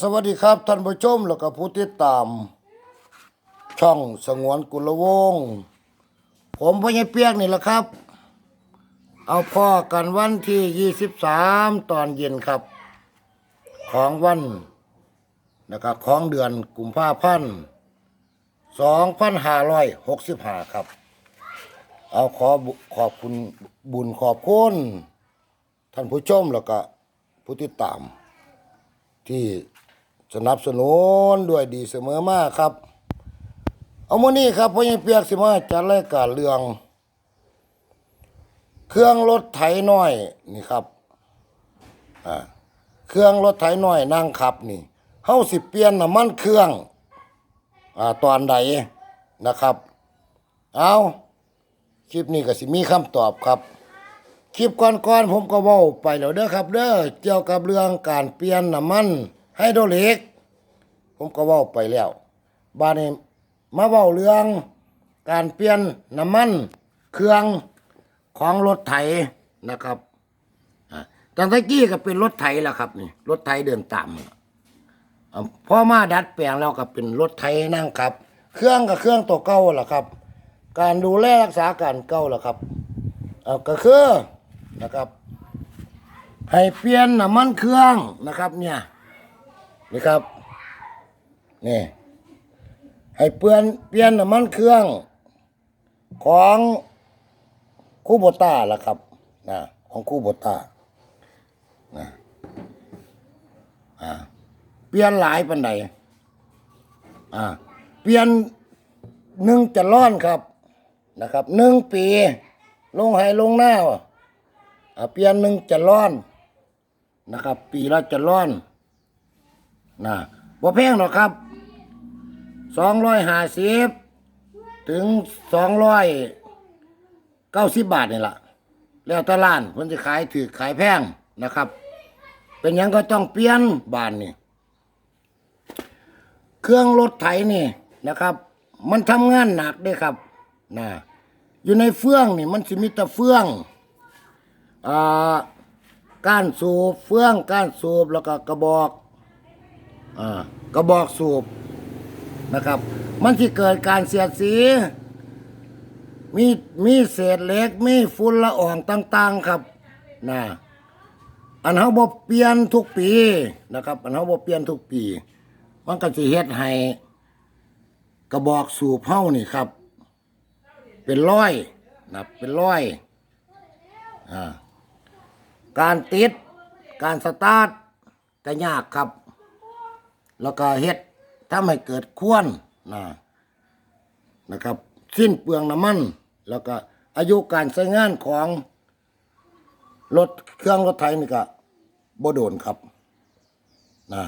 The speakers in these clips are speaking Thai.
สวัสดีครับท่านผู้ชมแล้วก็ผู้ติดตาม ช่องสงวนกุลวงศ์ผมพญเปียกนี่แหละครับ เอาพ่อกันวันที่ 23 ตอนเย็นครับ ของวันนะครับของเดือนกุมภาพันธ์2565 ครับ เอาขอบขอบคุณบุญขอบคุณท่านผู้ชมแล้วก็ผู้ติดตาม ที่สนับสนุนด้วยดีเสมอมาครับ เอามื่อนี้ครับพ่อใหญ่เปียกสิมาจัดรายการเรื่อง เครื่องรถไถน้อยนี่ครับอ่าเครื่องรถไถน้อยนั่งขับนี่เฮาสิเปลี่ยนน้ำมันเครื่องอ่าตอนใดนะครับ เอาคลิปนี้ก็สิมีคำตอบครับ คลิปก่อนๆผมก็เว้าไปแล้วเด้อครับ เด้อเกี่ยวกับเรื่องการเปลี่ยนน้ำมันไฮโดรลิกผมก็เว้าไปแล้วบ้านนี้มาเว้าเรื่องการเปลี่ยนน้ำมันเครื่องของรถไถนะครับอ่าตั้งแต่กี้ก็เป็นรถไถแล้วครับนี่รถไถเดินตามอ่าพอมาดัดแปลงแล้วก็เป็นรถไถนั่งครับ เครื่องกับเครื่องตัวเก่าล่ะครับ การดูแลรักษาการเก่าล่ะครับเอาก็คือ นะครับ ให้เปลี่ยนน้ำมันเครื่องนะครับ เนี่ยนี่ครับนี่ให้เปลี่ยนเปลี่ยนน้ำมันเครื่อง ของคูโบต้าล่ะครับนะของคูโบต้านะอ่าเปลี่ยนหลายปันใดอ่าเปลี่ยนหนึ่งจะร้อนครับนะครับหนึ่งปี ลงให้ลงหน้า ว่ะอ่าเปลี่ยนหนึ่งจะร้อนนะครับ ปีละจะร้อนนะบ่แพงหรอกครับสองร้อยห้าสิบถึงสองร้อยเก้าสิบบาทนี่แหละแล้วตร้านเพิ่นจะขายถือขายแพงนะครับ เป็นยังก็ต้องเปลี่ยนบานนี่เครื่องรถไถนี่นะครับ มันทำงานหนักด้ครับนะอยู่ในเฟืองนี่มันสิมีแต่เฟือง อ่าก้านสูบเฟืองก้านสูบแล้วก็กระบอกอ่ากระบอกสูบนะครับ มันสิเกิดการเสียดสี มีมีเศษเหล็กมีฝุ่นละอองต่าง ๆครับนะอันเฮาบ่เปลี่ยนทุกปีนะครับ อันเฮาบ่เปลี่ยนทุกปี มันก็สิเฮ็ดให้กระบอกสูบเฮานี่ครับ เป็นร้อยนะเป็นร้อยอ่า การติด การสตาร์ทก็ยากครับ แล้วก็เฮ็ดถ้าไม่เกิดควนนะนะครับ สิ้นเปลืองน้ำมัน แล้วก็อายุการใช้งานของรถเครื่องรถไถนี่ก็บ่โดนครับนะ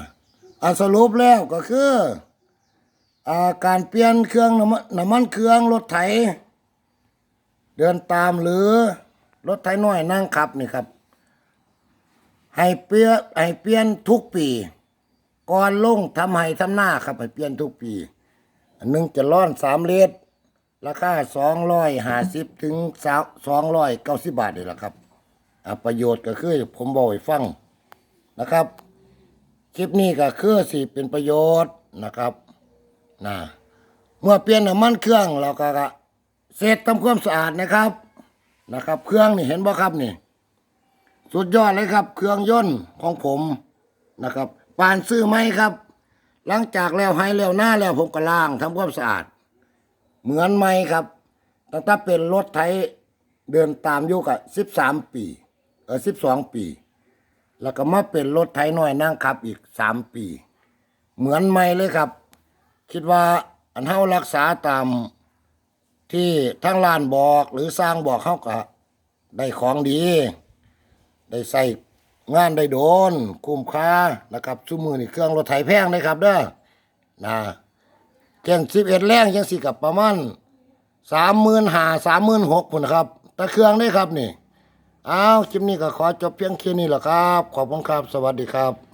อันสรุปแล้วก็คืออาการเปลี่ยนเครื่องน้ำมันน้ำมันเครื่องรถไถ เดินตามหรือรถไถน้อยนั่งขับนี่ครับ ให้เปลี่ยนให้เปลี่ยนทุกปีก่อนลงทำให้ทำหน้าครับให้เปลี่ยนทุกปีอันหนึงจะร้อนสามเลตราคาสองร้อยห้าสิบถึงสองร้อยเก้าสิบบาทนี่แหละครับอะประโยชน์ก็คือผมบอกให้ฟังนะครับ คลิปนี้ก็คือสิเป็นประโยชน์นะครับนะเมื่อเปลี่ยนน้ำมันเครื่องเราก็เสร็จทำความสะอาดนะครับนะครับ เครื่องนี่เห็นบ่ครับนี่ สุดยอดเลยครับ เครื่องยนต์ของผมนะครับปานซื้อไหมครับ หลังจากแล้วให้แล้วหน้าแล้วผมก็ล้างทำความสะอาด เหมือนไหมครับตั้งแต่เป็นรถไถเดินตามอยุกับสิบสามปีเออสิบสองปี แล้วก็มาเป็นรถไถน้อยนั่งขับอีกสามปี เหมือนไหมเลยครับ คิดว่าอันเฮารักษาตามที่ทั้งร้านบอกหรือสร้างบอกเขาก็ได้ของดี ได้ใส่งานได้โดน คุ้มค่านะครับชุมือนี่เครื่องรถไถแพงเลยครับเด้อนะเก่งสิบเอ็ดแรงยังสี่กับประมาณสามหมื่นหาสามหมื่นหกคนครับแต่เครื่องได้ครับนี่เอาคลิปนี้ก็ขอจบเพียงแค่นี้แหละครับ ขอบคุณครับ สวัสดีครับ